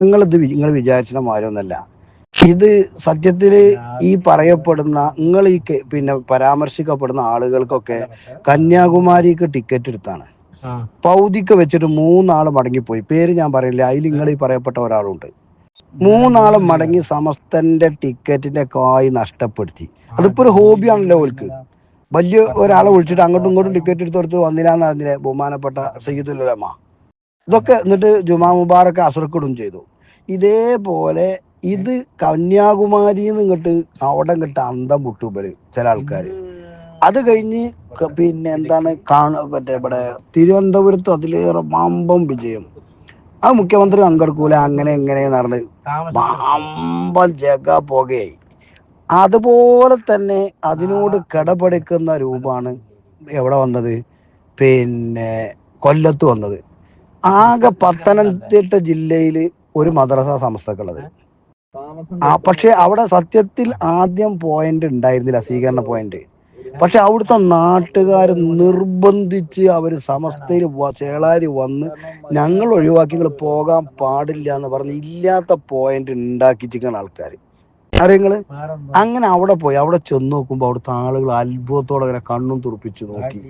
നിങ്ങളിത് നിങ്ങൾ വിചാരിച്ചാൽ മാരൊന്നല്ല ഇത് സത്യത്തിൽ ഈ പറയപ്പെടുന്ന നിങ്ങൾ ഈ പിന്നെ പരാമർശിക്കപ്പെടുന്ന ആളുകൾക്കൊക്കെ കന്യാകുമാരിക്ക് ടിക്കറ്റ് എടുത്താണ്. പൗതിക്ക് വെച്ചിട്ട് മൂന്നാൾ മടങ്ങിപ്പോയി. പേര് ഞാൻ പറയില്ല. അതിൽ നിങ്ങൾ ഈ പറയപ്പെട്ട ഒരാളുണ്ട്. മൂന്നാൾ മടങ്ങി സമസ്തന്റെ ടിക്കറ്റിന്റെ കായ് നഷ്ടപ്പെടുത്തി. അതിപ്പോ ഒരു ഹോബിയാണല്ലോ ഓൽക്ക്. വലിയ ഒരാളെ വിളിച്ചിട്ട് അങ്ങോട്ടും ഇങ്ങോട്ടും ടിക്കറ്റ് എടുത്ത് കൊടുത്ത് വന്നില്ലാന്ന് അറിഞ്ഞില്ലേ ബഹുമാനപ്പെട്ട സയ്യിദുലമ ഇതൊക്കെ എന്നിട്ട് ജുമാ മുബാറൊക്കെ അസർക്കിടും ചെയ്തു. ഇതേപോലെ ഇത് കന്യാകുമാരിന്ന് ഇങ്ങോട്ട് അവിടെ ഇങ്ങോട്ട് അന്തം വിട്ടുപര് ചില ആൾക്കാര്. അത് കഴിഞ്ഞ് പിന്നെ എന്താണ് കാണ മറ്റേ ഇവിടെ തിരുവനന്തപുരത്ത് അതിലേറെ മാമ്പം വിജയം. ആ മുഖ്യമന്ത്രി പങ്കെടുക്കൂല അങ്ങനെ എങ്ങനെ പറഞ്ഞ് മാമ്പം ജഗ പുകയായി. അതുപോലെ തന്നെ അതിനോട് കിടപിടിക്കുന്ന രൂപമാണ് എവിടെ വന്നത്? പിന്നെ കൊല്ലത്ത് വന്നത്. ആകെ പത്തനംതിട്ട ജില്ലയിൽ ഒരു മദ്രസ സംസ്ഥക്കുള്ളത്. ആ പക്ഷെ അവിടെ സത്യത്തിൽ ആദ്യം പോയിന്റ് ഉണ്ടായിരുന്നില്ല സ്വീകരണ പോയിന്റ് പക്ഷെ അവിടുത്തെ നാട്ടുകാർ നിർബന്ധിച്ച് അവർ സമസ്തയിൽ ചേളാരി വന്ന് ഞങ്ങൾ ഒഴിവാക്കി നിങ്ങൾ പോകാൻ പാടില്ല എന്ന് പറഞ്ഞ് ഇല്ലാത്ത പോയിന്റ് ഉണ്ടാക്കിച്ചിരിക്കുന്ന ആൾക്കാർ അറിയങ്ങൾ അങ്ങനെ അവിടെ പോയി അവിടെ ചെന്ന് നോക്കുമ്പോൾ അവിടുത്തെ ആളുകൾ അത്ഭുതത്തോടെ അങ്ങനെ കണ്ണും തുറപ്പിച്ചു നോക്കി.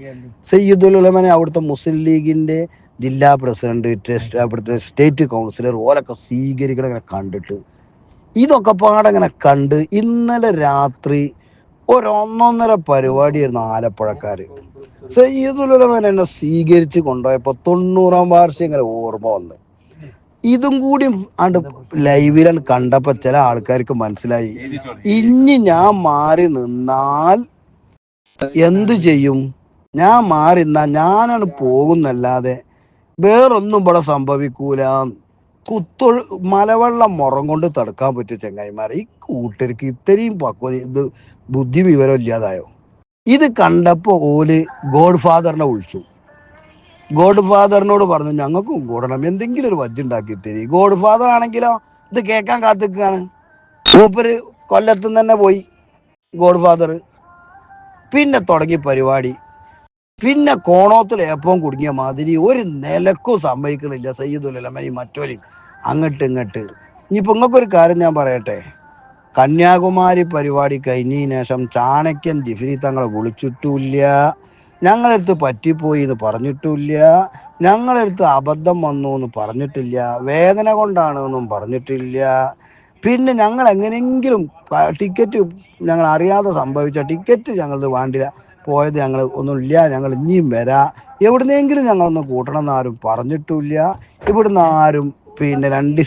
സയ്യിദുൽ ഉലമനെ അവിടുത്തെ മുസ്ലിം ലീഗിന്റെ ജില്ലാ പ്രസിഡന്റ് അവിടുത്തെ സ്റ്റേറ്റ് കൗൺസിലർ ഓലൊക്കെ സ്വീകരിക്കണം ഇങ്ങനെ കണ്ടിട്ട്. ഇതൊക്കെ പാടങ്ങനെ കണ്ട് ഇന്നലെ രാത്രി ഒരൊന്നൊന്നര പരിപാടിയായിരുന്നു ആലപ്പുഴക്കാർ സയ്യിദുൽ ഉലമൻ എന്നെ സ്വീകരിച്ച് കൊണ്ടുപോയപ്പോൾ തൊണ്ണൂറാം വാർഷികം ഇങ്ങനെ ഓർമ്മ വന്ന്. ഇതും കൂടി ആണ്ട് ലൈവിലാണ് കണ്ടപ്പോൾ ചില ആൾക്കാർക്ക് മനസ്സിലായി. ഇനി ഞാൻ മാറി നിന്നാൽ എന്തു ചെയ്യും? ഞാൻ മാറി നിന്നാൽ ഞാനാണ് പോകുന്നല്ലാതെ വേറൊന്നും ഇവിടെ സംഭവിക്കൂല. കുത്തൊ മലവെള്ളം മുറം കൊണ്ട് തടുക്കാൻ പറ്റും ചെങ്ങായിമാരെ ഈ കൂട്ടർക്ക് ഇത്രയും പക്വത ഇത് ബുദ്ധി വിവരം ഇല്ലാതായോ? ഇത് കണ്ടപ്പോ ഓൽ ഗോഡ് ഫാദറിനെ വിളിച്ചു. ഗോഡ് ഫാദറിനോട് പറഞ്ഞു ഞങ്ങൾക്കും കൂടണം. എന്തെങ്കിലും ഒരു വജ്ജ് ഉണ്ടാക്കി തരി. ഗോഡ് ഫാദർ ആണെങ്കിലോ ഇത് കേൾക്കാൻ കാത്തിക്കാണ്. മൂപ്പര് കൊല്ലത്തുനിന്ന് തന്നെ പോയി ഗോഡ് ഫാദർ പിന്നെ തുടങ്ങി പരിപാടി. പിന്നെ കോണോത്തിൽ ഏപ്പവും കുടുങ്ങിയ മാതിരി ഒരു നിലക്കും സമ്മതിക്കണില്ല സയ്യിദുലമയും മറ്റോരും അങ്ങോട്ട് ഇങ്ങോട്ട്. ഇനിയിപ്പോൾ നിങ്ങൾക്കൊരു കാര്യം ഞാൻ പറയട്ടെ. കന്യാകുമാരി പരിപാടി കഴിഞ്ഞതിന് ശേഷം ചാണക്യൻ ജിഫിരി തങ്ങളെ വിളിച്ചിട്ടില്ല. ഞങ്ങളെടുത്ത് പറ്റിപ്പോയി എന്ന് പറഞ്ഞിട്ടില്ല. ഞങ്ങളെടുത്ത് അബദ്ധം വന്നു എന്ന് പറഞ്ഞിട്ടില്ല. വേദന കൊണ്ടാണ് എന്നും പറഞ്ഞിട്ടില്ല. പിന്നെ ഞങ്ങൾ എങ്ങനെയെങ്കിലും ടിക്കറ്റ് ഞങ്ങൾ അറിയാതെ സംഭവിച്ച ടിക്കറ്റ് ഞങ്ങളത് വേണ്ടില്ല. പോയത് ഞങ്ങൾ ഒന്നുമില്ല. ഞങ്ങൾ ഇനിയും വരാ. എവിടുന്നെങ്കിലും ഞങ്ങളൊന്ന് കൂട്ടണം ആരും പറഞ്ഞിട്ടില്ല ഇവിടുന്ന് ആരും പിന്നെ രണ്ട്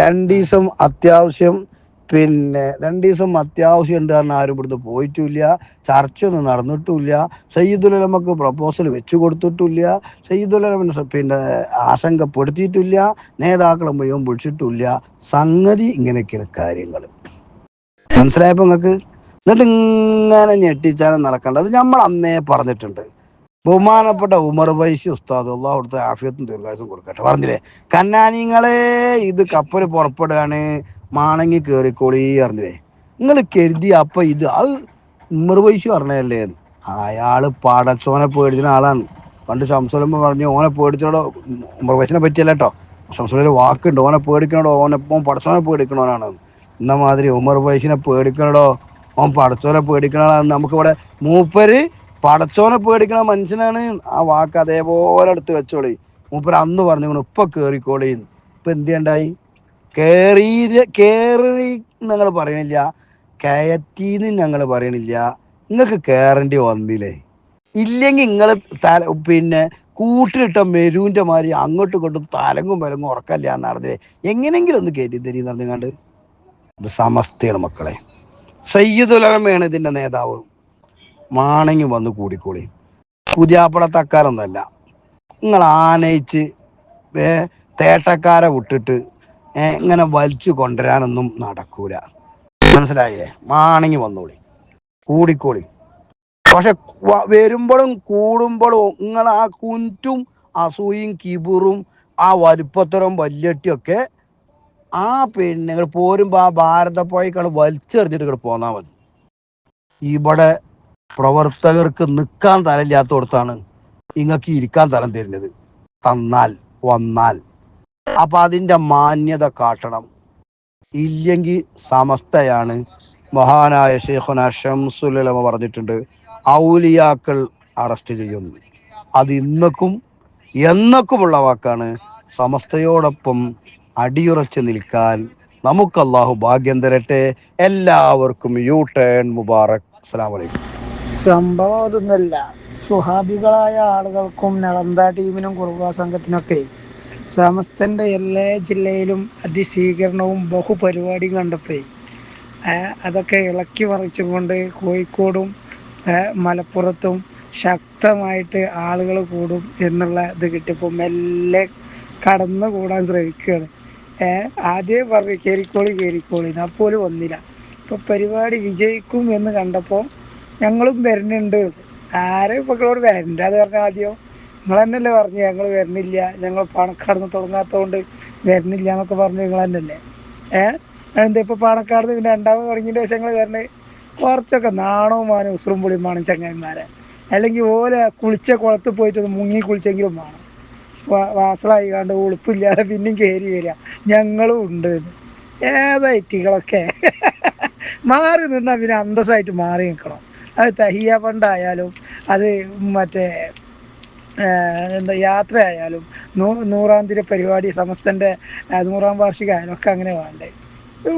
രണ്ടീസം അത്യാവശ്യം പിന്നെ രണ്ടീസം അത്യാവശ്യം ഉണ്ട് കാരണം ആരും ഇവിടുന്ന് പോയിട്ടില്ല. ചർച്ചയൊന്നും നടന്നിട്ടില്ല സയ്യിദുലമക്ക് പ്രപ്പോസൽ വെച്ചു കൊടുത്തിട്ടില്ല സയ്യിദുലമിനെ പിന്നെ ആശങ്കപ്പെടുത്തിയിട്ടില്ല. നേതാക്കളെ മുഴുവൻ വിളിച്ചിട്ടില്ല സംഗതി ഇങ്ങനെയൊക്കെയാണ് കാര്യങ്ങൾ മനസ്സിലായപ്പോ നിങ്ങൾക്ക്? എന്നിട്ട് ഇങ്ങനെ ഞെട്ടിച്ചാലും നടക്കേണ്ടത് നമ്മൾ അന്നേ പറഞ്ഞിട്ടുണ്ട്. ബഹുമാനപ്പെട്ട ഉമർ വൈശി ഉസ്താദ് അവിടുത്തെ ആഫിയത്തും ദീർഘായുസും കൊടുക്കട്ടെ. പറഞ്ഞില്ലേ? കന്നാനിങ്ങളെ ഇത് കപ്പൽ പുറപ്പെടുകയാണ്. മാണങ്ങി കേറിക്കോളി അറിഞ്ഞില്ലേ നിങ്ങൾ കരുതി അപ്പൊ ഇത് അത് ഉമർ വൈശി പറഞ്ഞതല്ലേ? അയാൾ പടച്ചോനെ പേടിച്ചിന ആളാണ്. പണ്ട് ശംസുലമ്മ പറഞ്ഞു ഓനെ പേടിച്ചോടോ ഉമർ വൈശിനെ പറ്റിയല്ല കേട്ടോ ശംസുലൊരു വാക്കുണ്ട് ഓനെ പേടിക്കണോടോ ഓനെ പടച്ചോനെ പേടിക്കണോനാണ്. എന്ന മാതിരി ഉമർ വൈശിനെ പേടിക്കണടോ ഓൻ പടച്ചോനെ പേടിക്കണതാണ് നമുക്കിവിടെ മൂപ്പര് പടച്ചോനെ പേടിക്കണ മനുഷ്യനാണ്. ആ വാക്ക് അതേപോലെ എടുത്ത് വെച്ചോളി. മൂപ്പര് അന്ന് പറഞ്ഞു ഇപ്പൊ കേറിക്കോളി ഇപ്പൊ എന്ത് ചെയ്യണ്ടായി? കേറി കേറി ഞങ്ങൾ പറയണില്ല. കയറ്റീന്ന് ഞങ്ങൾ പറയണില്ല. നിങ്ങൾക്ക് കേറേണ്ടി വന്നില്ലേ? ഇല്ലെങ്കിൽ നിങ്ങൾ തല പിന്നെ കൂട്ടിലിട്ട മെരുവിന്റെ മാതിരി അങ്ങോട്ടും ഇങ്ങോട്ടും തലങ്ങും വിലങ്ങും ഉറക്കല്ല നടന്നില്ലേ എങ്ങനെങ്കിലും ഒന്ന് കയറ്റി തരീന്ന് പറഞ്ഞുകൊണ്ട് ഇത് സമസ്തയാണ് മക്കളെ. സയ്യിദുലമയാണ് ഇതിന്റെ നേതാവ്. മാണങ്ങി വന്ന് കൂടിക്കോളി. പുതിയാപ്പള നിങ്ങൾ ആനയിച്ച് തേട്ടക്കാരെ വിട്ടിട്ട് ഇങ്ങനെ വലിച്ചു കൊണ്ടുവരാനൊന്നും നടക്കൂല. മനസ്സിലായില്ലേ? മാണങ്ങി വന്നോളി. കൂടിക്കോളി. പക്ഷെ വരുമ്പോഴും കൂടുമ്പോഴും നിങ്ങൾ ആ കുന്റും അസൂയും കിബുറും ആ വലുപ്പത്തരം വല്യട്ടിയൊക്കെ ആ പിന്നെ പോരുമ്പോ ആ ഭാരതപ്പുഴക്കാണ് വലിച്ചെറിഞ്ഞിട്ട് പോന്നാ മതി. ഇവിടെ പ്രവർത്തകർക്ക് നിൽക്കാൻ തലമില്ലാത്തോടത്താണ് നിങ്ങൾക്ക് ഇരിക്കാൻ തരം തരുന്നത്. തന്നാൽ വന്നാൽ. അപ്പൊ അതിന്റെ മാന്യത കാട്ടണം. ഇല്ലെങ്കിൽ സമസ്തയാണ്. മഹാനായ ഷെയ്ഖുന ഷംസുലമ പറഞ്ഞിട്ടുണ്ട് ഔലിയാക്കൾ അറസ്റ്റ് ചെയ്യുന്നു. അത് ഇന്നക്കും എന്നക്കുമുള്ള വാക്കാണ്. സമസ്തയോടൊപ്പം അടിയുറച്ച് നിൽക്കാൻ നമുക്ക് അള്ളാഹു ഭാഗ്യം തരട്ടെ. എല്ലാവർക്കും യു ടേൺ മുബാറക് അലൈക്കും. സംഭവം അതൊന്നല്ല സുഹാബികളായ ആളുകൾക്കും നളന്ത ടീമിനും കുറുവ സംഘത്തിനൊക്കെ സമസ്തന്റെ എല്ലാ ജില്ലയിലും അതിസ്വീകരണവും ബഹുപരിപാടിയും കണ്ടപ്പോഴേ ആ, അതൊക്കെ ഇളക്കി മറിച്ചുകൊണ്ട് കോഴിക്കോടും മലപ്പുറത്തും ശക്തമായിട്ട് ആളുകൾ കൂടും എന്നുള്ള ഇത് കിട്ടിയപ്പോൾ മെല്ലെ കടന്നു കൂടാൻ ശ്രമിക്കുകയാണ്. ഏഹ് ആദ്യം പറഞ്ഞു കയറിക്കോളി കയറിക്കോളി അപ്പോൾ വന്നില്ല. ഇപ്പൊ പരിപാടി വിജയിക്കും എന്ന് കണ്ടപ്പോൾ ഞങ്ങളും വരുന്നുണ്ട് ആരെ മക്കളോട് വരണ്ട? അത് പറഞ്ഞ ആദ്യം നിങ്ങൾ തന്നെയല്ലേ പറഞ്ഞു? ഞങ്ങൾ വരുന്നില്ല ഞങ്ങൾ പാണക്കാട് തുടങ്ങാത്തതുകൊണ്ട് വരുന്നില്ല എന്നൊക്കെ പറഞ്ഞു നിങ്ങൾ തന്നെയല്ലേ ഏഹ് എന്താ ഇപ്പൊ പാണക്കാടുന്ന് പിന്നെ രണ്ടാമത് തുടങ്ങിയതിന്റെ ശേഷം ഞങ്ങൾ വരണേ? കുറച്ചൊക്കെ നാണവും മാനും ഉസ്രും പുളിയുമാണ് ചങ്ങായിമാരെ. അല്ലെങ്കിൽ ഓല കുളിച്ച കുളത്ത് പോയിട്ടൊന്ന് മുങ്ങി കുളിച്ചെങ്കിലും വേണം. വാസളായി കണ്ട് ഉളുപ്പില്ലാതെ പിന്നെയും കയറി വരിക. ഞങ്ങളും ഉണ്ട് ഏതൈറ്റികളൊക്കെ മാറി നിന്നാൽ പിന്നെ അന്തസ്സായിട്ട് മാറി നിൽക്കണം. അത് തഹിയ പണ്ടായാലും അത് മറ്റേ എന്താ യാത്രയായാലും നൂ നൂറാം തിര പരിപാടി സമസ്തന്റെ നൂറാം വാർഷികമായാലും ഒക്കെ അങ്ങനെ വേണ്ടേ.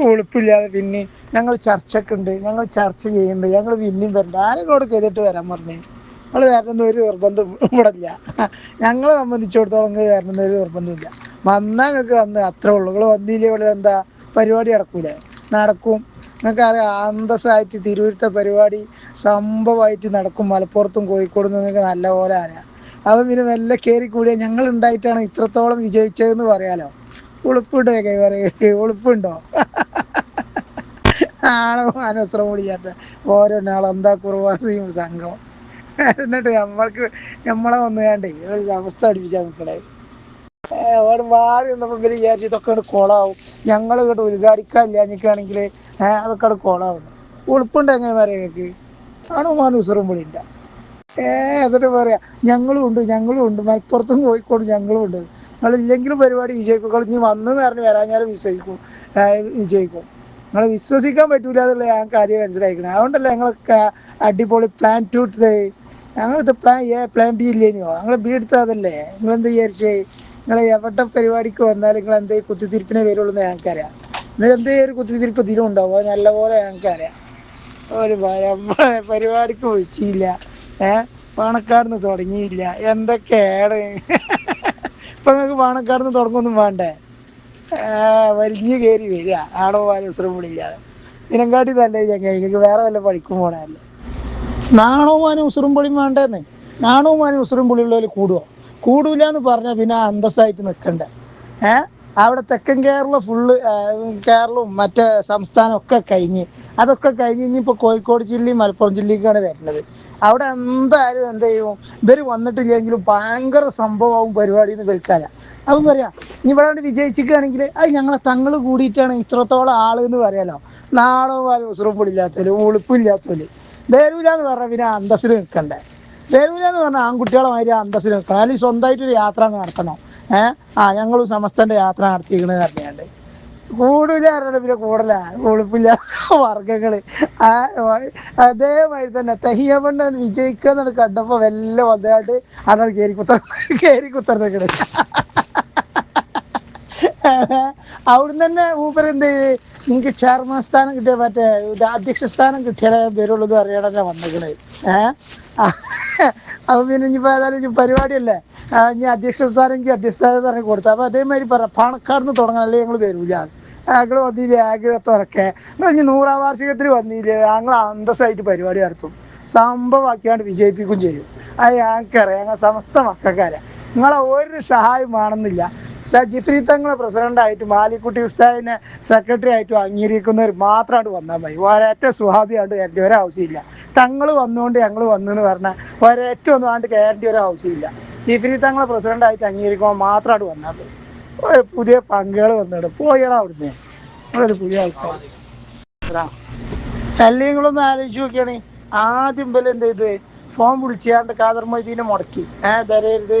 ഉളുപ്പില്ലാതെ പിന്നെ ഞങ്ങൾ ചർച്ചക്കുണ്ട് ഞങ്ങൾ ചർച്ച ചെയ്യുന്നുണ്ട് ഞങ്ങൾ പിന്നെയും വരണ്ട. ആരെങ്കിലും ചെയ്തിട്ട് വരാൻ പറഞ്ഞേ? നിങ്ങൾ വരണമെന്ന് ഒരു നിർബന്ധം ഇവിടെ ഇല്ല ഞങ്ങളെ സംബന്ധിച്ചിടത്തോളം നിങ്ങൾ ഒരു നിർബന്ധമില്ല വന്നാൽ നിങ്ങൾക്ക് വന്ന് അത്രേ ഉള്ളൂ. നിങ്ങൾ വന്നില്ലേ ഇവിടെ എന്താ പരിപാടി നടക്കൂലേ? നടക്കും. നിങ്ങൾക്ക് അറിയാം അന്തസ്സായിട്ട് തിരുവരുത്ത പരിപാടി സംഭവമായിട്ട് നടക്കും. മലപ്പുറത്തും കോഴിക്കോടും നിങ്ങൾക്ക് നല്ലപോലെ അറിയാം. അപ്പം പിന്നെ മെല്ലെ കയറി കൂടിയ ഞങ്ങൾ ഉണ്ടായിട്ടാണ് ഇത്രത്തോളം വിജയിച്ചതെന്ന് പറയാലോ? ഉളുപ്പുണ്ടോ കൈവറ ഉളുപ്പുണ്ടോ? ആണോ അനവസരം കൂടിയാത്ത ഓരോ നാളെന്താ കുറവാസിയും സംഘം. എന്നിട്ട് നമ്മൾക്ക് നമ്മളെ വന്നു വേണ്ടേ ഒരു അവസ്ഥ അടിപ്പിച്ചാ നിൽക്കണേ അവിടെ മാറി നിന്നപ്പോൾ ഇവർ വിചാരിച്ചു ഇതൊക്കെ ഞങ്ങൾ കോളാവും. ഞങ്ങൾ ഇങ്ങോട്ട് ഉദ്ഘാടിക്കാനില്ല ഏഹ് അതൊക്കെ അവിടെ കോളാവും. ഉളുപ്പുണ്ട് പറയാ ഞങ്ങൾക്ക് ആണോ മാനൂസറും വിളിയില്ല. ഏ എന്നിട്ട് പറയാ ഞങ്ങളും ഉണ്ട് ഞങ്ങളും ഉണ്ട്. മലപ്പുറത്തും കോഴിക്കോടും ഞങ്ങളും ഉണ്ട്. നിങ്ങൾ ഇല്ലെങ്കിലും പരിപാടി വിജയിക്കും നിങ്ങൾ ഇനി വന്നെന്ന് പറഞ്ഞ് വരാഞ്ഞാലും വിശ്വസിക്കും. ഏ, വിജയിക്കും. നിങ്ങളെ വിശ്വസിക്കാൻ പറ്റൂല എന്നുള്ള ഞാൻ കാര്യം മനസ്സിലാക്കണം അതുകൊണ്ടല്ലേ ഞങ്ങളൊക്കെ അടിപൊളി പ്ലാൻ ടു ഞങ്ങളിത് പ്ലാൻ എ പ്ലാൻ ബി ഇല്ലേനിയോ ഞങ്ങൾ ബി എടുത്തതല്ലേ എന്ത് വിചാരിച്ചേ? നിങ്ങൾ എവിടെ പരിപാടിക്ക് വന്നാലും നിങ്ങൾ എന്തേ കുത്തിത്തിരിപ്പിനെ വരുള്ളൂ എന്ന് ഞങ്ങൾക്കറിയാം. നിങ്ങൾ എന്തേ ഒരു കുത്തിത്തിരിപ്പ് തിരും ഉണ്ടാവും. അത് നല്ലപോലെ ഞങ്ങൾക്കറിയാം. ഒരു പരിപാടിക്ക് വിളിച്ചില്ല. ഏ? പാണക്കാടുന്ന് തുടങ്ങിയില്ല. എന്തൊക്കെയാണ്? ഇപ്പൊ നിങ്ങൾക്ക് പാണക്കാടുന്ന് തുടങ്ങൊന്നും വേണ്ടേ? വലിഞ്ഞു കയറി വരിക. പാലസ്രം വിളിക്കാതെ ഇതിനെക്കാട്ടി തന്നെ ചങ്ങായി. നിങ്ങൾക്ക് വേറെ വല്ല പഠിക്കും പോണല്ലേ നാണവുമാനും ഉസുറും പൊളിയും വേണ്ടെന്ന്. നാണവുമാനും ഉസുറും പൊളിയുള്ളവർ കൂടുവോ? കൂടൂല എന്ന് പറഞ്ഞാൽ പിന്നെ അന്തസ്സായിട്ട് നിൽക്കണ്ടേ ഏ? അവിടെ തെക്കൻ കേരളം ഫുള്ള് കേരളവും മറ്റേ സംസ്ഥാനം ഒക്കെ കഴിഞ്ഞ്. അതൊക്കെ കഴിഞ്ഞ് ഇനിയിപ്പോൾ കോഴിക്കോട് ജില്ലയും മലപ്പുറം ജില്ലയ്ക്കാണ് വരുന്നത്. അവിടെ എന്തായാലും എന്ത് ചെയ്യും? ഇവർ വന്നിട്ടില്ലെങ്കിലും ഭയങ്കര സംഭവമാവും പരിപാടി എന്ന് കേൾക്കാല അപ്പം പറയാം ഇനി ഇവിടെ കൊണ്ട് വിജയിച്ചിരിക്കുകയാണെങ്കിൽ അത് ഞങ്ങളെ തങ്ങൾ കൂടിയിട്ടാണ് ഇത്രത്തോളം ആൾ എന്ന് പറയാലോ. നാടോ വാലും ഉസുറും പൊടിയില്ലാത്തവര് വരൂല എന്ന് പറഞ്ഞാൽ പിന്നെ അന്തസ്സിൽ നിൽക്കണ്ടേ വരൂല എന്ന് പറഞ്ഞാൽ ആൺകുട്ടികളെ മാതിരി അന്തസ്സിൽ നിൽക്കണം അല്ലെങ്കിൽ സ്വന്തമായിട്ടൊരു യാത്ര നടത്തണം. ഏഹ് ആ ഞങ്ങളും സമസ്തന്റെ യാത്ര നടത്തിയിരിക്കണത് പറഞ്ഞാണ്ട് കൂടുതൽ അറിയണം പിന്നെ കൂടല ഉളുപ്പില്ല വർഗങ്ങൾ അതേമാതിരി തന്നെ തഹിയമണ്ണ വിജയിക്കുക എന്നാണ് കണ്ടപ്പോ വല്ല വന്നതായിട്ട് അതാണ് കയറി കുത്ത കയറി കുത്തർന്നേക്കണ്. അവിടുന്ന് തന്നെ ഊപ്പർ എന്ത് ചെയ്ത്? നിങ്ങൾക്ക് ചെയർമാൻ സ്ഥാനം കിട്ടിയ മറ്റേ അധ്യക്ഷ സ്ഥാനം കിട്ടിയാലേ വരുള്ളൂ എന്ന് അറിയണല്ലേ വന്നേക്കണ്. ഏഹ് അപ്പൊ പിന്നെ ഇനിയിപ്പോ ഏതായാലും പരിപാടിയല്ലേ? ഇനി അധ്യക്ഷ സ്ഥാനം എനിക്ക് അധ്യക്ഷ സ്ഥാനം പറഞ്ഞു കൊടുത്തു അപ്പൊ അതേമാതിരി പറ പണക്കാർന്ന് തുടങ്ങണം അല്ലെങ്കിൽ ഞങ്ങൾ വരൂല. ഞങ്ങൾ വന്നില്ലേ ആഗ്രഹത്തോടൊക്കെ നിങ്ങൾ ഇനി നൂറാം വാർഷികത്തിൽ വന്നില്ലേ ഞങ്ങൾ അന്തസ്സായിട്ട് പരിപാടി നടത്തും. സംഭവമാക്കിയാണ്ട് വിജയിപ്പിക്കുകയും ചെയ്യും. അത് ഞങ്ങൾക്കറിയാം. ഞങ്ങൾ സമസ്ത മക്കൾക്കറിയാം. നിങ്ങളെ ഒരു സഹായം വേണമെന്നില്ല. പക്ഷേ ജിഫ്രി തങ്ങളെ പ്രസിഡന്റായിട്ട് മാലിക്കുട്ടി ഉസ്താദിനെ സെക്രട്ടറി ആയിട്ടും അംഗീകരിക്കുന്നവർ മാത്രമായിട്ട് വന്നാൽ മതി. ഒരേറ്റ സുഹാബിയാണ്ട് കയറേണ്ട ഒരു ആവശ്യമില്ല തങ്ങൾ വന്നുകൊണ്ട് ഞങ്ങൾ വന്നു എന്ന് പറഞ്ഞാൽ ഒരേറ്റ ഒന്നും ആണ്ട് കയറേണ്ട ഒരു ആവശ്യമില്ല ജിഫ്രി തങ്ങളെ പ്രസിഡന്റായിട്ട് അംഗീകരിക്കുമ്പോൾ മാത്രമായിട്ട് വന്നാൽ മതി. ഒരു പുതിയ പങ്കുകൾ വന്നിട്ട് പോയടാ അവിടുന്ന്. നിങ്ങളൊരു പുതിയ ആൾക്കാർ എല്ലാം നിങ്ങളൊന്ന് ആലോചിച്ച് നോക്കിയാണ്. ആദ്യം പോലെ എന്ത് ചെയ്ത്? ഫോൺ വിളിച്ചാണ്ട് കാദർ മൊയ്തീനെ മുടക്കി. ഏ വരരുത്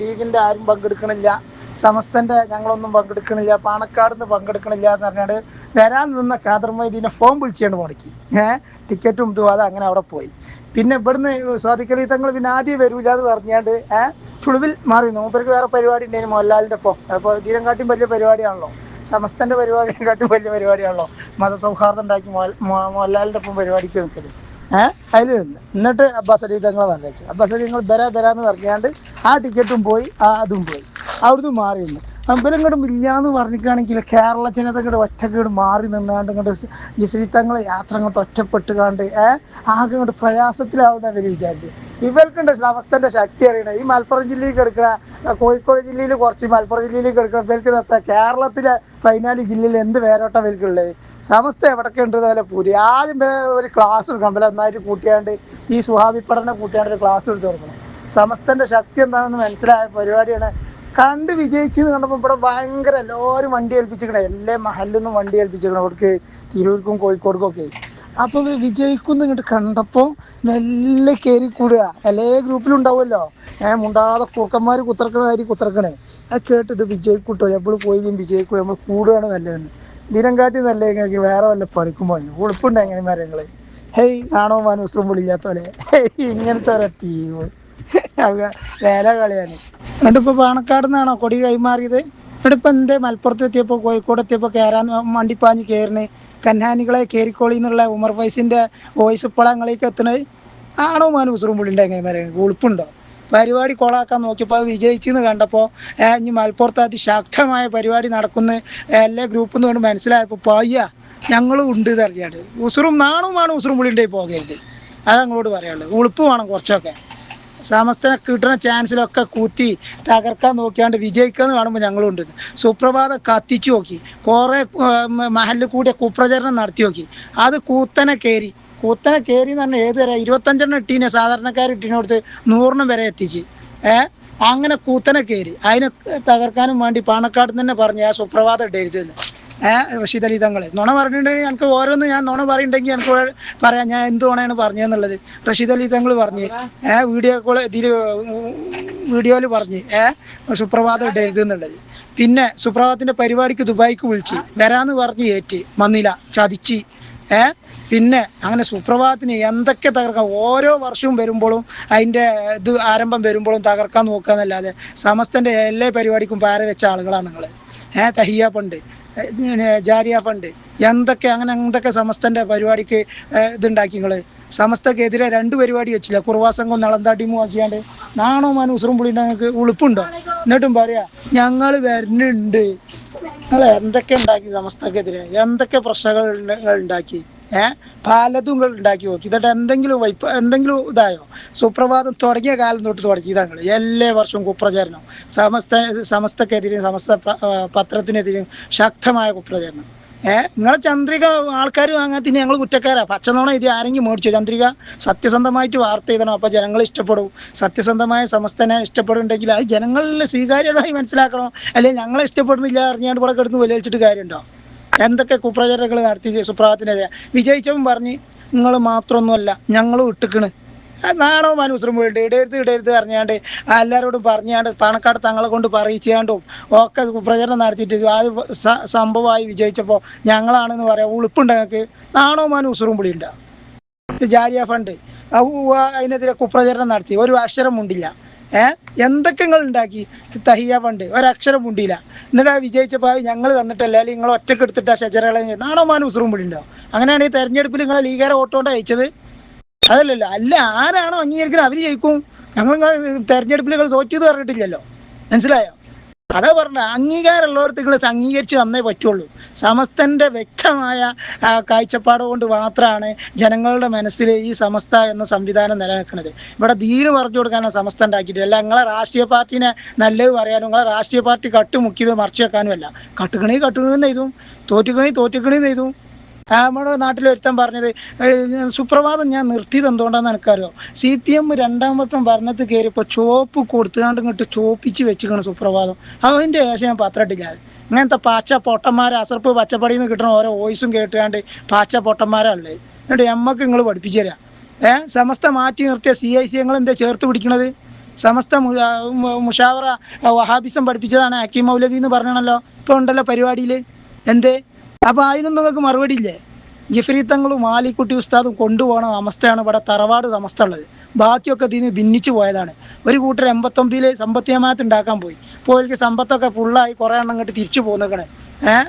ലീഗിന്റെ ആരും പങ്കെടുക്കണില്ല. സമസ്തന്റെ ഞങ്ങളൊന്നും പങ്കെടുക്കണില്ല. പാണക്കാട് നിന്ന് പങ്കെടുക്കണില്ല എന്ന് പറഞ്ഞാണ്ട് വരാൻ നിന്ന ഖാദർ മൊയ്തീനെ ഫോൺ വിളിച്ചുകൊണ്ട് മുടക്കി. ഏഹ് ടിക്കറ്റും ഇതും അങ്ങനെ അവിടെ പോയി. പിന്നെ ഇവിടുന്ന് സ്വാതിക്കലി തങ്ങൾ പിന്നെ ആദ്യം വരൂല എന്ന് പറഞ്ഞാണ്ട് ഏഹ് ചുളിവിൽ മാറി മൂപ്പർക്ക് വേറെ പരിപാടി ഉണ്ടായിരുന്നു മോഹൻലാലിന്റെ ഒപ്പം. അപ്പോൾ തീരം കാട്ടിയും വലിയ പരിപാടിയാണല്ലോ. സമസ്തന്റെ പരിപാടിയെക്കാട്ടും വലിയ പരിപാടിയാണല്ലോ. മതസൗഹാർദ്ദം ഉണ്ടാക്കി മോഹൻ മോ- മോഹൻലാലിന്റെ ഒപ്പം പരിപാടിക്ക് നിൽക്കൽ. ഏഹ് അതിൽ നിന്ന് എന്നിട്ട് അബ്ബാസ് അലി തങ്ങളെ വരച്ചു അബ്ബാസ് അലി തങ്ങൾ ബരാ ബരാന്ന് പറഞ്ഞാണ്ട് ആ ടിക്കറ്റും പോയി ആ അതും പോയി. അവിടുന്ന് മാറി നിന്ന്. അമ്പലം ഇങ്ങോട്ട് ഇല്ലാന്ന് പറഞ്ഞിട്ടാണെങ്കിൽ കേരള ജനത ഇങ്ങോട്ട് ഒറ്റക്കോട് മാറി നിന്നാണ്ട് ഇങ്ങോട്ട് ജിഫ്രി തങ്ങളെ യാത്ര അങ്ങോട്ട് ഒറ്റപ്പെട്ട് കാണ്ട് ഏഹ് ആകെ ഇങ്ങോട്ട് പ്രയാസത്തിലാവുന്ന ഇവർ വിചാരിച്ചു ഇവർക്കുണ്ട് അവസ്ഥന്റെ ശക്തി അറിയണം. ഈ മലപ്പുറം ജില്ലയിൽ കിടക്കുന്ന കോഴിക്കോട് ജില്ലയിൽ കുറച്ച് മലപ്പുറം ജില്ലയിൽ കിടക്കുന്ന ഇവർക്ക് കേരളത്തിലെ പതിനാല് ജില്ലയിൽ എന്ത് വേരോട്ടം ഇവർക്കുള്ളത് സമസ്ത എവിടൊക്കെ ഉണ്ട് പോലെ പുതിയ ആദ്യം ഒരു ക്ലാസ് എടുക്കണം. അമ്പലം നന്നായിട്ട് കൂട്ടിയാണ്ട് ഈ സുഹാബി പഠനം കൂട്ടിയാണ്ട് ഒരു ക്ലാസ് എടുത്ത് കൊടുക്കണം. സമസ്തന്റെ ശക്തി എന്താണെന്ന് മനസ്സിലായ പരിപാടിയാണ്. കണ്ട് വിജയിച്ചെന്ന് കണ്ടപ്പോൾ ഇവിടെ ഭയങ്കര എല്ലാവരും വണ്ടി ഏൽപ്പിച്ചിരിക്കണേ. എല്ലാ മഹലിൽ നിന്നും വണ്ടി ഏൽപ്പിച്ചിരിക്കണം. അവർക്ക് തിരൂർക്കും കോഴിക്കോടുക്കും ഒക്കെ. അപ്പോൾ വിജയിക്കുന്നു ഇങ്ങോട്ട് കണ്ടപ്പോൾ മെല്ലെ കയറി കൂടുക. എല്ലാ ഗ്രൂപ്പിലും ഉണ്ടാവുമല്ലോ. ഏ മുണ്ടാതെ കുറുക്കന്മാർ കുത്തിറക്കണ കാര്യം കുത്തിറക്കണേ അത് കേട്ടിത് വിജയിക്കൂട്ടോ. എപ്പോൾ പോയി വിജയിക്കും നമ്മൾ കൂടുകയാണ് നല്ലതെന്ന്. ദിനം കാട്ടി നല്ല നിങ്ങൾക്ക് വേറെ വല്ല പണിക്കും പണി ഉളുപ്പുണ്ട് എങ്ങനെമാരെ മരങ്ങൾ? ഹേയ് നാണോ മാനൂസ്ത്രം പൊളിക്കാത്ത പോലെ ഇങ്ങനത്തെ ഒരു ടീം വേല കളിയാണ്. എന്നിട്ട് ഇപ്പൊ പാണക്കാട് നിന്നാണോ കൊടി കൈമാറിയത്? എന്നിട്ട് ഇപ്പൊ എന്തേ മലപ്പുറത്ത് എത്തിയപ്പോ കോഴിക്കോട് എത്തിയപ്പോ കയറാൻ മണ്ടിപ്പാഞ്ഞ് കയറിന് കന്നാനികളെ കയറിക്കോളി എന്നുള്ള ഉമർ ഫൈസിന്റെ വോയിസ് ഇപ്പോഴാണ് നിങ്ങളേക്ക് എത്തണത് ആണോ മാനൂസ്ത്രം പുള്ളിന്റെ എങ്ങനെ ഉളുപ്പുണ്ടോ? പരിപാടി കൊളാക്കാൻ നോക്കിയപ്പോൾ അത് വിജയിച്ചെന്ന് കണ്ടപ്പോൾ ഇനി മലപ്പുറത്ത് അതിശക്തമായ പരിപാടി നടക്കുന്ന എല്ലാ ഗ്രൂപ്പിൽ നിന്ന് കൊണ്ട് മനസ്സിലായപ്പോൾ പയ്യ ഞങ്ങളും ഉണ്ട് തറിയാണ്ട് ഉസുറും നാണുമാണ് ഉസുറും പുള്ളിന്റെ പോകരുത്. അത് ഞങ്ങളോട് പറയാനുള്ളത്. ഉളുപ്പ് വേണം കുറച്ചൊക്കെ. സമസ്തനെ കിട്ടുന്ന ചാൻസിലൊക്കെ കൂത്തി തകർക്കാൻ നോക്കിയാണ്ട് വിജയിക്കാന്ന് കാണുമ്പോൾ ഞങ്ങളുണ്ട് സുപ്രഭാതം കത്തിച്ചു നോക്കി. കുറേ മഹലിൽ കൂടിയ കുപ്രചരണം നടത്തി നോക്കി. അത് കൂത്തനെ കയറി കൂത്തനെ കയറി എന്ന് പറഞ്ഞാൽ ഏത് വരെ ഇരുപത്തഞ്ചെണ്ണം ഇട്ടീനെ സാധാരണക്കാർ ഇട്ടീനോടുത്ത് നൂറിനും വരെ എത്തിച്ച്. ഏ? അങ്ങനെ കൂത്തനെ കയറി അതിനെ തകർക്കാനും വേണ്ടി പാണക്കാട് തന്നെ പറഞ്ഞു ആ സുപ്രഭാതം ഇടരുതെന്ന് ഏഹ് റഷീദ് അലി തങ്ങൾ നുണ പറഞ്ഞിട്ടുണ്ടെങ്കിൽ എനിക്ക് ഓരോന്ന് ഞാൻ നുണ പറയുന്നുണ്ടെങ്കിൽ എനിക്ക് പറയാം. ഞാൻ എന്ത് നുണയാണ് പറഞ്ഞതെന്നുള്ളത് റഷീദ് അലി തങ്ങൾ പറഞ്ഞു. ഏഹ് വീഡിയോ കോൾ ഇതിൽ വീഡിയോയിൽ പറഞ്ഞു. ഏഹ് സുപ്രഭാതം ഇടരുത് എന്നുള്ളത്. പിന്നെ സുപ്രഭാതത്തിന്റെ പരിപാടിക്ക് ദുബായിക്ക് വിളിച്ച് വരാന്ന് പറഞ്ഞ് ഏറ്റ്. മന്നില ചതിച്ച്. ഏഹ് പിന്നെ അങ്ങനെ സുപ്രഭാതത്തിന് എന്തൊക്കെ തകർക്കാം ഓരോ വർഷവും വരുമ്പോഴും അതിന്റെ ഇത് ആരംഭം വരുമ്പോഴും തകർക്കാൻ നോക്കുക എന്നല്ലാതെ സമസ്തന്റെ എല്ലാ പരിപാടിക്കും പാര വെച്ച ആളുകളാണ് നിങ്ങൾ ഏഹ് തഹിയ ഫണ്ട് ജാരിയ ഫണ്ട് എന്തൊക്കെ അങ്ങനെ എന്തൊക്കെ സമസ്തന്റെ പരിപാടിക്ക് ഇതുണ്ടാക്കി നിങ്ങൾ സമസ്തക്കെതിരെ രണ്ട് പരിപാടി വെച്ചില്ല. കുറുവാസംഘം നളന്താട്ടിയും ആക്കിയാണ്ട് നാണോ മാനും ഉസറും പുള്ളിന്റെ ഞങ്ങൾക്ക് ഉളുപ്പുണ്ടോ? എന്നിട്ടും പറയാ ഞങ്ങൾ വരുന്നുണ്ട്. നിങ്ങൾ എന്തൊക്കെ ഉണ്ടാക്കി സമസ്തക്കെതിരെ? എന്തൊക്കെ പ്രശ്നങ്ങൾ ഉണ്ടാക്കി ഏഹ് പലതും നിങ്ങൾ ഉണ്ടാക്കി നോക്കി. ഇതട്ട് എന്തെങ്കിലും വൈപ്പ് എന്തെങ്കിലും ഇതായോ? സുപ്രഭാതം തുടങ്ങിയ കാലം തൊട്ട് തുടങ്ങി ഇതാണ് എല്ലാ വർഷവും കുപ്രചരണം. സമസ്ത സമസ്തക്കെതിരെയും സമസ്ത പത്രത്തിനെതിരെയും ശക്തമായ കുപ്രചരണം. ഏഹ് നിങ്ങളെ ചന്ദ്രിക ആൾക്കാർ വാങ്ങാത്തിന് ഞങ്ങൾ കുറ്റക്കാരാ. പച്ചനോണം ഇത് ആരെങ്കിലും മേടിച്ചു? ചന്ദ്രിക സത്യസന്ധമായിട്ട് വാർത്ത എഴുതണം. അപ്പോൾ ജനങ്ങൾ ഇഷ്ടപ്പെടും. സത്യസന്ധമായ സമസ്തനെ ഇഷ്ടപ്പെടുന്നുണ്ടെങ്കിൽ അത് ജനങ്ങളിൽ സ്വീകാര്യതായി മനസ്സിലാക്കണം. അല്ലെങ്കിൽ ഞങ്ങളെ ഇഷ്ടപ്പെടുന്നില്ല അറിഞ്ഞാണ്ട് ഇവിടെ കിടന്ന് വിലയിച്ചിട്ട് കാര്യമുണ്ടോ? എന്തൊക്കെ കുപ്രചരണങ്ങൾ നടത്തി സുപ്രഭാതത്തിനെതിരെ? വിജയിച്ചവൻ പറഞ്ഞ് നിങ്ങൾ മാത്രമൊന്നുമല്ല ഞങ്ങളും ഇട്ടിക്കണ്. നാണോ മനൂസ്രം പോയിട്ട് ഇടരുത് ഇടരുത് അറിഞ്ഞാണ്ട് എല്ലാവരോടും പറഞ്ഞാണ്ട് പാണക്കാട് തങ്ങളെ കൊണ്ട് പറയിച്ചാണ്ടും ഒക്കെ പ്രചരണം നടത്തിയിട്ട് സ- സംഭവമായി വിജയിച്ചപ്പോൾ ഞങ്ങളാണെന്ന് പറയാം. ഉളുപ്പുണ്ട് ഞങ്ങൾക്ക് നാണോ മനൂസറും പുളി ജാരിയ ഫണ്ട്. അതിനെതിരെ കുപ്രചരണം നടത്തി. ഒരു അക്ഷരം മുണ്ടില്ല. ഏ? എന്തൊക്കെ നിങ്ങൾ ഉണ്ടാക്കി തഹിയ ഫണ്ട് ഒരക്ഷരം മുണ്ടിയില്ല. എന്നിട്ട് ആ വിജയിച്ചപ്പോൾ ഞങ്ങൾ തന്നിട്ടല്ല? അല്ലെങ്കിൽ നിങ്ങൾ ഒറ്റയ്ക്ക് എടുത്തിട്ട് ആ ഷജറകളെ നാണോ ഉസുറും പുളി ഉണ്ടാവും അങ്ങനെയാണ് ഈ തെരഞ്ഞെടുപ്പിൽ നിങ്ങളെ ലീഗാരെ ഓട്ടോണ്ട് അയച്ചത് അതല്ലല്ലോ. അല്ല ആരാണോ അംഗീകരിക്കണം അവർ ജയിക്കും. ഞങ്ങൾ തെരഞ്ഞെടുപ്പിൽ നിങ്ങൾ തോറ്റത് പറഞ്ഞിട്ടില്ലല്ലോ. മനസ്സിലായോ? അതാ പറഞ്ഞ അംഗീകാരമുള്ളവർക്ക് നിങ്ങൾ അംഗീകരിച്ച് തന്നേ പറ്റുള്ളൂ. സമസ്തന്റെ വ്യക്തമായ കാഴ്ചപ്പാട് കൊണ്ട് മാത്രമാണ് ജനങ്ങളുടെ മനസ്സിൽ ഈ സമസ്ത എന്ന സംവിധാനം നിലനിൽക്കുന്നത്. ഇവിടെ ധീര് പറഞ്ഞു കൊടുക്കാനാണ് സമസ്ത ഉണ്ടാക്കിയിട്ട് അല്ല നിങ്ങളെ രാഷ്ട്രീയ പാർട്ടിനെ നല്ലത് പറയാനും നിങ്ങളെ രാഷ്ട്രീയ പാർട്ടി കട്ടുമുക്കിയത് മറച്ചു വെക്കാനും അല്ല കട്ടുകണി കട്ടുകണി നെയ്തും തോറ്റുകണി തോറ്റുകണി ആ, നമ്മുടെ നാട്ടിൽ ഒരുത്തൻ പറഞ്ഞത് സുപ്രഭാതം ഞാൻ നിർത്തിയത് എന്തുകൊണ്ടാന്ന് എനിക്കറിയോ? സി പി എം രണ്ടാം വട്ടം ഭരണത്തിൽ കയറിയപ്പോൾ ചോപ്പ് കൊടുത്തുകൊണ്ട് ഇങ്ങോട്ട് ചോപ്പിച്ച് വെച്ചിക്കണം സുപ്രഭാതം. അതിന്റെ ശേഷം ഞാൻ പത്രം ഇങ്ങനത്തെ പാച്ച പൊട്ടന്മാരെ അസർപ്പ് പച്ചപ്പടിയിൽ നിന്ന് കിട്ടുന്ന ഓരോ വോയിസും കേട്ടുകൊണ്ട് പാച്ച പൊട്ടന്മാരല്ലേ? എന്നിട്ട് നമ്മക്ക് നിങ്ങൾ പഠിപ്പിച്ചു തരാം. ഏഹ് സമസ്ത മാറ്റി നിർത്തിയ സി ഐ സി ഞങ്ങൾ എന്താ ചേർത്ത് പിടിക്കണത്? സമസ്ത മുഷാവറ വഹാബിസം പഠിപ്പിച്ചതാണ് ഹക്കീം മൗലവി എന്ന് പറഞ്ഞാണല്ലോ. ഇപ്പോൾ ഉണ്ടല്ലോ പരിപാടിയിൽ എന്തേ? അപ്പോൾ അതിനൊന്നും നിങ്ങൾക്ക് മറുപടി ഇല്ലേ? ജിഫ്രി തങ്ങളും മാലിക്കുട്ടി ഉസ്താദും കൊണ്ടുപോകണ അവസ്ഥയാണ് ഇവിടെ തറവാട് സമസ്ത ഉള്ളത്. ബാക്കിയൊക്കെ ഇതിന് ഭിന്നിച്ചു പോയതാണ്. ഒരു കൂട്ടർ എൺപത്തൊമ്പതിൽ സമ്പത്തിയമാത്ത് ഉണ്ടാക്കാൻ പോയി. അപ്പോൾ അവർക്ക് സമ്പത്തൊക്കെ ഫുള്ളായി കുറേ എണ്ണം ഇങ്ങോട്ട് തിരിച്ചു പോന്നേക്കണേ. ഏഹ്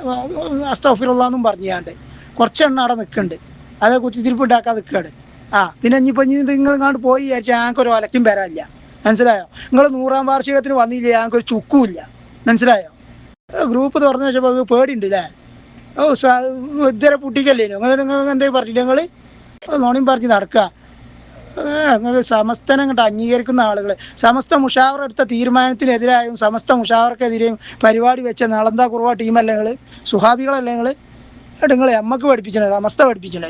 അസ്തഫിറുള്ളെന്നും പറഞ്ഞാണ്ട് കുറച്ചെണ്ണം അവിടെ നിൽക്കുന്നുണ്ട് അത് കുത്തിത്തിരിപ്പ് ഉണ്ടാക്കാൻ നിൽക്കുകയാണ് ആ പിന്നെ ഇനിയിപ്പോൾ ഇനി നിങ്ങൾ ഇങ്ങോട്ട് പോയി വിചാരിച്ചാൽ ഞങ്ങൾക്ക് ഒരു ഒലക്കും വരാനില്ല മനസ്സിലായോ? നിങ്ങൾ നൂറാം വാർഷികത്തിന് വന്നില്ലേ ഞങ്ങൾക്ക് ഒരു ചുക്കുമില്ല മനസ്സിലായോ? ഗ്രൂപ്പ് തുറന്നു വെച്ചപ്പോൾ പേടിയുണ്ട് അല്ലേ ഓ ഇതുവരെ പൊട്ടിക്കല്ലേ നിങ്ങൾ നിങ്ങൾ എന്തെങ്കിലും പറഞ്ഞില്ല നിങ്ങൾ നോണിയും പറഞ്ഞ് നടക്കുക നിങ്ങൾക്ക് സമസ്തനെ കണ്ട് അംഗീകരിക്കുന്ന ആളുകൾ സമസ്ത മുഷാവർ എടുത്ത തീരുമാനത്തിനെതിരായും സമസ്ത മുഷാവർക്കെതിരെയും പരിപാടി വെച്ച നളന്ത കുറുവ ടീമല്ലേ നിങ്ങൾ സുഹാബികളല്ലേ നിങ്ങൾ നിങ്ങൾ എമ്മക്ക് പഠിപ്പിച്ചണേ സമസ്ത പഠിപ്പിച്ചണേ.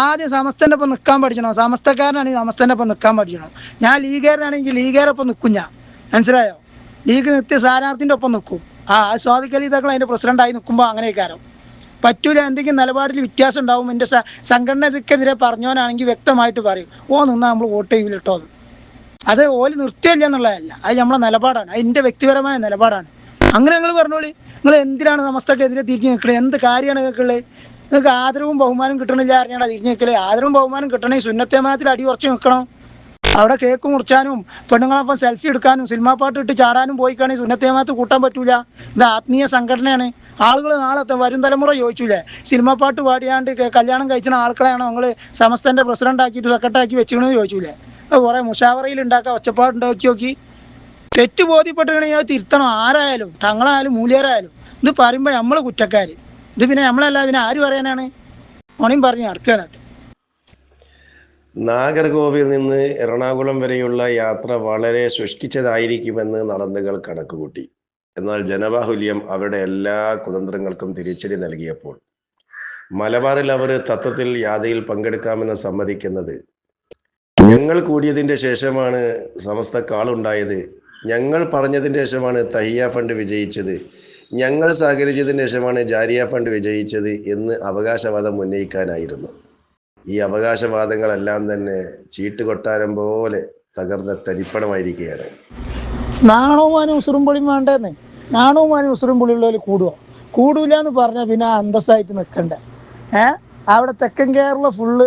ആദ്യം സമസ്തന്റെ ഒപ്പം നിൽക്കാൻ പഠിക്കണം സമസ്തക്കാരനാണെങ്കിൽ സമസ്തന്റെ ഒപ്പം നിൽക്കാൻ പഠിക്കണം ഞാൻ ലീഗുകാരനാണെങ്കിൽ ലീഗുകാരൊപ്പം നിൽക്കും ഞാൻ. മനസ്സിലായോ? ലീഗ് നിത്യ സ്ഥാനാർത്ഥിന്റെ ഒപ്പം നിൽക്കും ആ സ്വാദിക്കലി ഇതാക്കൾ അതിന്റെ പ്രസിഡന്റായി നിൽക്കുമ്പോൾ അങ്ങനെയൊക്കാരം പറ്റൂല എന്തെങ്കിലും നിലപാടിൽ വ്യത്യാസം ഉണ്ടാവും. എന്റെ സംഘടനക്കെതിരെ പറഞ്ഞവനാണെങ്കിൽ വ്യക്തമായിട്ട് പറയും. ഓ നിന്നാൽ നമ്മൾ വോട്ട് ചെയ്യൂല കേട്ടോ. അത് ഓൽ നിർത്തിയല്ല എന്നുള്ളതല്ല. അത് നമ്മളെ നിലപാടാണ്. അത് എന്റെ വ്യക്തിപരമായ നിലപാടാണ്. അങ്ങനെ ഞങ്ങൾ പറഞ്ഞോളി നിങ്ങൾ എന്തിനാണ് സമസ്തക്കെതിരെ തിരിഞ്ഞു നിൽക്കുന്നത് എന്ത് കാര്യമാണ് നിങ്ങൾക്കുള്ളത് നിങ്ങൾക്ക് ആദരവും ബഹുമാനം കിട്ടണില്ല അറിഞ്ഞാൽ തിരിഞ്ഞു നിൽക്കലേ ആദരവും ബഹുമാനം കിട്ടണമെങ്കിൽ സുന്നത്തേമാത്തിൽ അടി ഉറച്ച് നിൽക്കണം അവിടെ കേക്ക് മുറിച്ചാനും പെണ്ണുങ്ങളൊപ്പം സെൽഫി എടുക്കാനും സിനിമാ പാട്ട് ഇട്ട് ചാടാനും പോയി സുന്നത്തേമാത്ത് കൂട്ടാൻ പറ്റൂല. ഇത് ആത്മീയ സംഘടനയാണ്. ആളുകൾ നാളെ വരും തലമുറ ചോദിച്ചൂലേ? സിനിമാ പാട്ട് പാടിയാണ്ട് കല്യാണം കഴിച്ച ആൾക്കളെയാണോ നിങ്ങൾ സമസ്തന്റെ സെക്രട്ടറി ആക്കി വെച്ചിക്കണെന്ന് ചോദിച്ചൂലേ? അത് കുറേ മുഷാവറയിൽ ഉണ്ടാക്കുക ഒച്ചപ്പാട് ഉണ്ടാക്കി നോക്കി. തെറ്റ് ബോധ്യപ്പെട്ടുകയാണെങ്കിൽ അത് തിരുത്തണം. ആരായാലും തങ്ങളായാലും മൂല്യരായാലും. ഇത് പറയുമ്പോൾ നമ്മൾ കുറ്റക്കാർ ഇത് പിന്നെ നമ്മളല്ല പിന്നെ ആര് പറയാനാണ്? ഓണിയും പറഞ്ഞ് നടക്കുക എന്നിട്ട് നാഗർകോവിൽ നിന്ന് എറണാകുളം വരെയുള്ള യാത്ര വളരെ ശുഷ്കിച്ചതായിരിക്കുമെന്ന് നടന്നുകൾ കണക്കുകൂട്ടി. എന്നാൽ ജനബാഹുല്യം അവരുടെ എല്ലാ കുതന്ത്രങ്ങൾക്കും തിരിച്ചടി നൽകിയപ്പോൾ. മലബാറിൽ അവർ തത്വത്തിൽ യാതയിൽ പങ്കെടുക്കാമെന്ന് സമ്മതിക്കുന്നത്. ഞങ്ങൾ കൂടിയതിന്റെ ശേഷമാണ് സമസ്ത കാളുണ്ടായത് ഞങ്ങൾ പറഞ്ഞതിന് ശേഷമാണ് തഹിയ ഫണ്ട് വിജയിച്ചത്. ഞങ്ങൾ സഹകരിച്ചതിന് ശേഷമാണ് ജാരിയ ഫണ്ട് വിജയിച്ചത് എന്ന് അവകാശവാദം ഉന്നയിക്കാനായിരുന്നു. ഈ അവകാശവാദങ്ങളെല്ലാം തന്നെ ചീട്ടുകൊട്ടാരം പോലെ തകർന്ന തരിപ്പണമായിരിക്കുകയാണ്. നാണവുമാനും ഉസുറും പൊളിയും വേണ്ടേന്ന്. നാണവുമാനും ഉസുറും പൊളിയുള്ളവർ കൂടുക കൂടൂല എന്ന് പറഞ്ഞാൽ പിന്നെ അന്തസ്സായിട്ട് നിൽക്കണ്ടേ ഏ? അവിടെ തെക്കൻ കേരളം ഫുള്ള്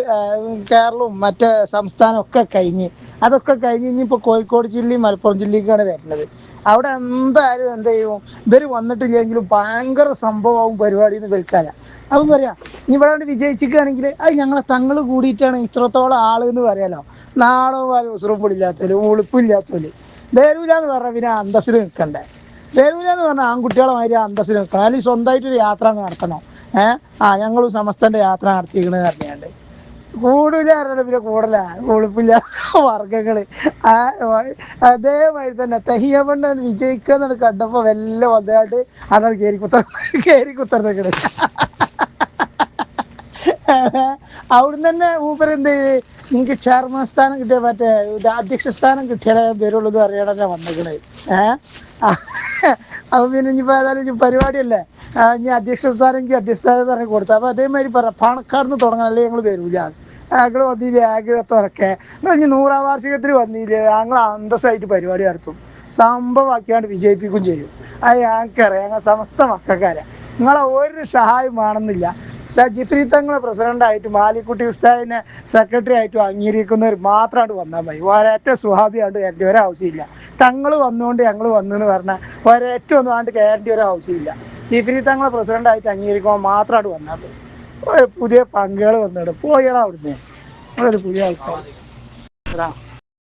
കേരളവും മറ്റേ സംസ്ഥാനം ഒക്കെ കഴിഞ്ഞ്. അതൊക്കെ കഴിഞ്ഞ് ഇനിയിപ്പോൾ കോഴിക്കോട് ജില്ലയും മലപ്പുറം ജില്ലയ്ക്കാണ് വരുന്നത്. അവിടെ എന്തായാലും എന്ത് ചെയ്യും? ഇവർ വന്നിട്ടില്ലെങ്കിലും ഭയങ്കര സംഭവമാവും പരിപാടി എന്ന് വിൽക്കാന. അപ്പം പറയാം ഇനി ഇവിടെ കൊണ്ട് വിജയിച്ചിരിക്കുകയാണെങ്കിൽ അത് ഞങ്ങളെ തങ്ങൾ കൂടിയിട്ടാണ് ഇത്രത്തോളം ആൾ എന്ന് പറയാലോ. നാടോ പാലും ഉസുറും പൊളില്ലാത്തവര് ഉളുപ്പില്ലാത്തവര്. വരൂല എന്ന് പറഞ്ഞാൽ പിന്നെ അന്തസ്സിൽ നിൽക്കണ്ടേ വരൂല എന്ന് പറഞ്ഞാൽ ആൺകുട്ടികളെ മാതിരി അന്തസ്സിൽ നിൽക്കണം അല്ലെങ്കിൽ സ്വന്തമായിട്ടൊരു യാത്ര നടത്തണം. ഏഹ് ആ ഞങ്ങൾ സമസ്തന്റെ യാത്ര നടത്തിക്കണെന്ന് പറഞ്ഞാണ്ട് കൂടില്ല പറഞ്ഞാൽ പിന്നെ കൂടല ഉളുപ്പില്ല വർഗങ്ങൾ ആ അതേമാതിരി തന്നെ തഹിയപ്പണ്ട് വിജയിക്കുക എന്നൊക്കെ കണ്ടപ്പോൾ വല്ല വന്നതായിട്ട് അതാണ് കയറി കുത്ത കയറി കുത്തർന്നേക്കണേ. അവിടുന്ന് തന്നെ ഊപ്പർ എന്ത് നിങ്ങൾക്ക് ചെയർമാൻ സ്ഥാനം കിട്ടിയ മറ്റേ അധ്യക്ഷ സ്ഥാനം കിട്ടിയാലേ വരുള്ളൂ എന്ന് അറിയണ വന്നേക്കണേ. ഏഹ് അപ്പൊ പിന്നെ ഇനിയിപ്പോ ഏതായാലും പരിപാടിയല്ലേ? ആ, അധ്യക്ഷസ്ഥാനെങ്കിൽ അധ്യക്ഷ സ്ഥാനം എനിക്ക് അധ്യക്ഷ സ്ഥാനം പറഞ്ഞ് കൊടുത്തു. അപ്പൊ അതേമാതിരി പറ പണക്കാർന്ന് തുടങ്ങാൻ അല്ലെങ്കിൽ ഞങ്ങൾ വരൂല. ഞങ്ങൾ വന്നില്ലേ ആഗ്രഹത്തോടൊക്കെ. നിങ്ങൾ നൂറാം വാർഷികത്തിൽ വന്നില്ലേ ഞങ്ങൾ അന്തസ്സായിട്ട് പരിപാടി നടത്തും. സംഭവമാക്കിയാണ്ട് വിജയിപ്പിക്കും ചെയ്യും. അത് ഞങ്ങൾക്കറിയാം. ഞങ്ങൾ സമസ്ത മക്കാരാ നിങ്ങളെ ഒരു സഹായം വേണമെന്നില്ല. പക്ഷേ ജിഫ്രി തങ്ങളെ പ്രസിഡന്റായിട്ടും മാലിക്കുട്ടി ഉസ്താദിനെ സെക്രട്ടറി ആയിട്ടും അംഗീകരിക്കുന്നവർ മാത്രമായിട്ട് വന്നാൽ മതി. ഒരേറ്റ സുഹാബിയാണ്ട് കയറേണ്ട ഒരു ആവശ്യമില്ല. തങ്ങൾ വന്നുകൊണ്ട് ഞങ്ങൾ വന്നു എന്ന് പറഞ്ഞാൽ ഒരേറ്റം ഒന്നും ആണ്ട് കയറേണ്ട ഒരു ആവശ്യമില്ല. ജിഫ്രി തങ്ങളെ പ്രസിഡന്റായിട്ട് അംഗീകരിക്കുമ്പോൾ മാത്രമായിട്ട് വന്നാൽ മതി. ഒരു പുതിയ പങ്കുകൾ വന്നിട്ട് പോയടാ അവിടുന്ന്. ഒരു പുതിയ ആൾക്കാർ.